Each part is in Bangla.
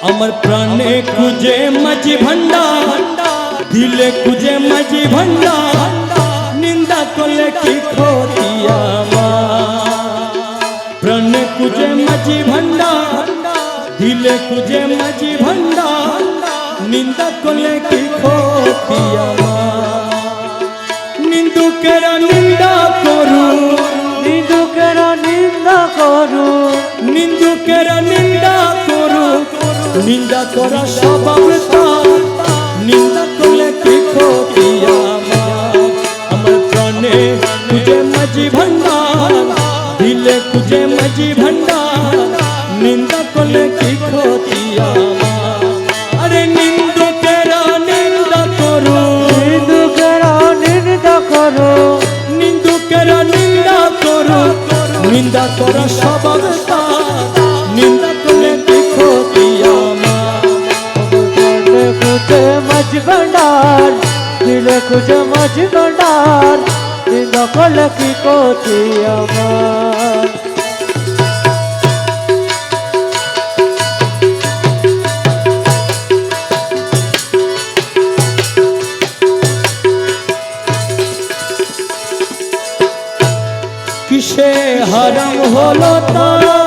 আমার প্রাণে খুঁজে মাঝি ভান্ডার দিলে খুঁজে মাঝি ভান্ডার নিন্দা করলে কি ক্ষতি আমার প্রাণে খুঁজে মাঝি ভান্ডার দিলে খুঁজে মাঝি ভান্ডার নিন্দা করলে কি ক্ষতি আমার নিন্দুকেরা নিন্দা করু নিন্দুকের নিন্দা করু নিন্দুকেরা নিন্দা নিন্দা করা স্বভাব তার নিন্দা করলে কি ক্ষতি আমার প্রাণে খুঁজে মাঝি ভান্ডার দিলে খুঁজে মাঝি ভান্ডার। নিন্দা করলে কি ক্ষতি আমার? আরে নিন্দুকেরা নিন্দা করু। নিন্দুকের নিন্দা করু। নিন্দুকেরা নিন্দা করু। নিন্দা করা গন্ডার দিলে খুঁজে মাঝ গন্ডার নিন্দা করলে কি করছি আমার কিসে হারাম হলো তার?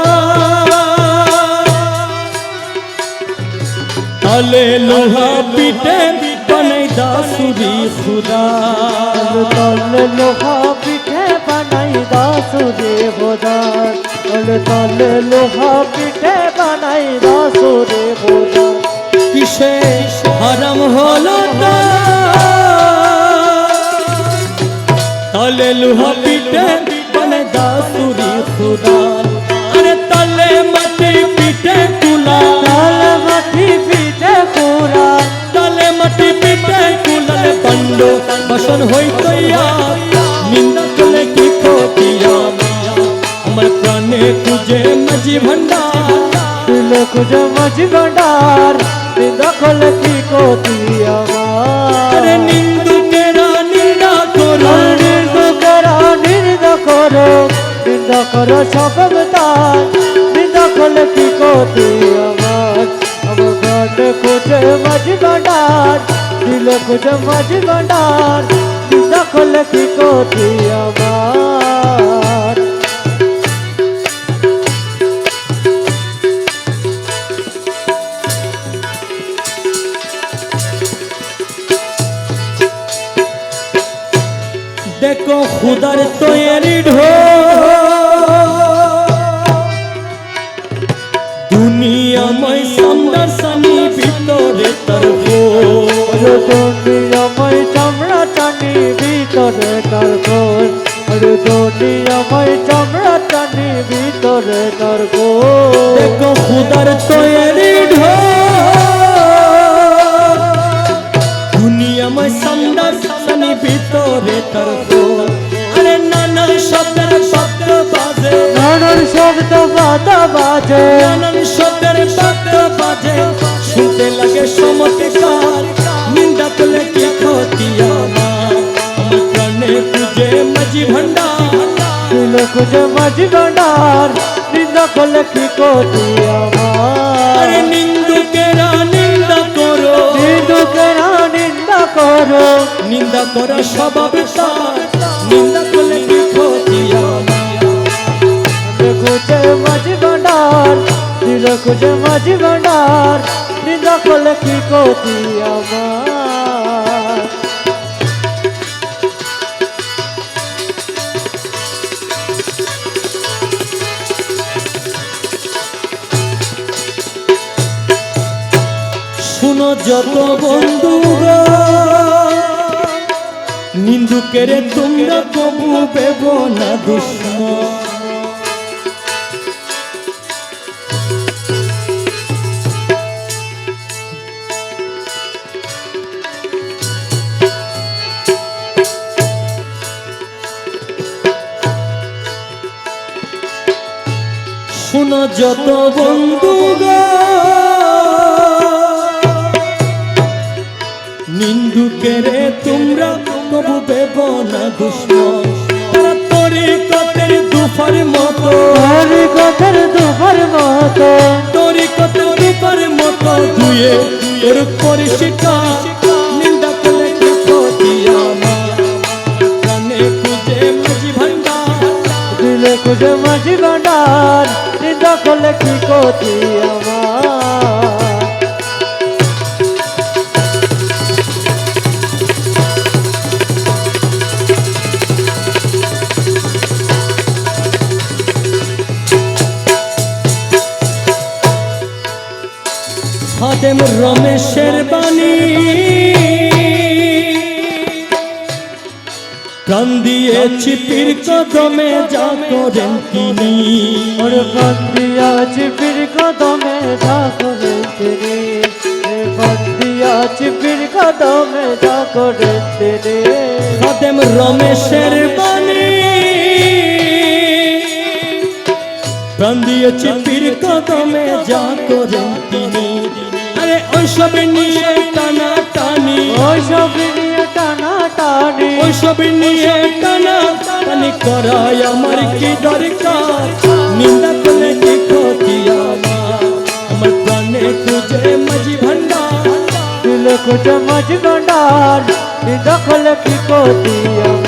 তালে লোহা পিটে বানাই দাসুরি খুদা। তলে লোহা পিঠে বানাই দাসুরে বোদার তলে তলে লোহা পিঠে বানাই দাসুরে বোদার কিসে হারাম হলো? তালে লোহা পিটে বানাই দাসুরি খুদা। বসন হইতইয়া নিন্দা করলে কি ক্ষতি আমার? প্রাণে খুঁজে মাঝি ভান্ডার দিলে খুঁজে মাঝ গন্ডার নিন্দা কি আমার আরে নিন্দুকেরা নিন্দা করো। নিন্দুকেরা নিন্দা করো। নিন্দা করো সব তার নিন্দা করলে কি করছি আমার আমার গানে খুঁজে মাঝি দিলে খুঁজে মাঝি গন্ডার নিন্দা করলে কি করছি আমার দেখো খুদার তৈরি ঢো আরে দুনিয়াময় চামড়া টানি ভিতরে তার গোল আরে দুনিয়াময় চামড়া টানি ভিতরে তার গোল দেখো খুদার তৈরি ঢো দুনিয়াময় সামনার সানি ভিতরে তার আরে নানা শব্দের শব্দ বাজে। নানান শব্দ বাধা বাজে। নানান শব্দের শব্দ বাজে। শুনতে লাগে সমতকার। নিন্দা পুজে মাঝি ভান্ডার দিল খুঁজে মাঝি গন্ডার নিন্দা করলে কি আরে আমার নিন্দুকেরা নিন্দা করো নিন্দুকেরা নিন্দা করো নিন্দা করা স্বভাব নিন্দা করলে কি ক্ষতি খুঁজে মাঝি গন্ডার দিল খুঁজে মাঝি গন্ডার নিন্দা করলে কি করছি আমার যত বন্ধু নিন্দুকেরে তোমরা কবু পেব না দুশ্মন। শুনো যত বন্ধু নিন্দুকেরে তোমরা? কবু পেব না দুশ্মন তারা দুফার মতো। কথার দুবার মতো। তরিকতের দুফার মতো। ধুয়ে তোর পরিষ্কার। নিন্দা করলে কি ক্ষতি আমার? প্রাণে খুঁজে মাঝি ভান্ডার। দিলে খুঁজে মাঝি ভান্ডার। নিন্দা করলে কি আমার? খাদেম রমেশের বাণী। প্রাণ দিয়েছি পীর কদমে যা করেন তিনি। ওর বন্দিয়াছি পীর কদমে যা করে তেরে এ বন্দিয়াছি পীর কদমে যা করে তেরে খাদেম রমেশের বাণী। প্রাণ দিয়েছি পীর কদমে যা করেন তিনি। আরে ওইসব নিয়ে টানা টানি ওই সব নিয়ে টানা টানি ওইসব নিয়ে টানা টানি করাই আমার কি দরকার? নিন্দা করলে কি ক্ষতি আমার প্রাণে খুঁজে মাঝি ভান্ডার। দিলে খুঁজে মাঝি ভান্ডার নিন্দা করলে কি ক্ষতি আমার?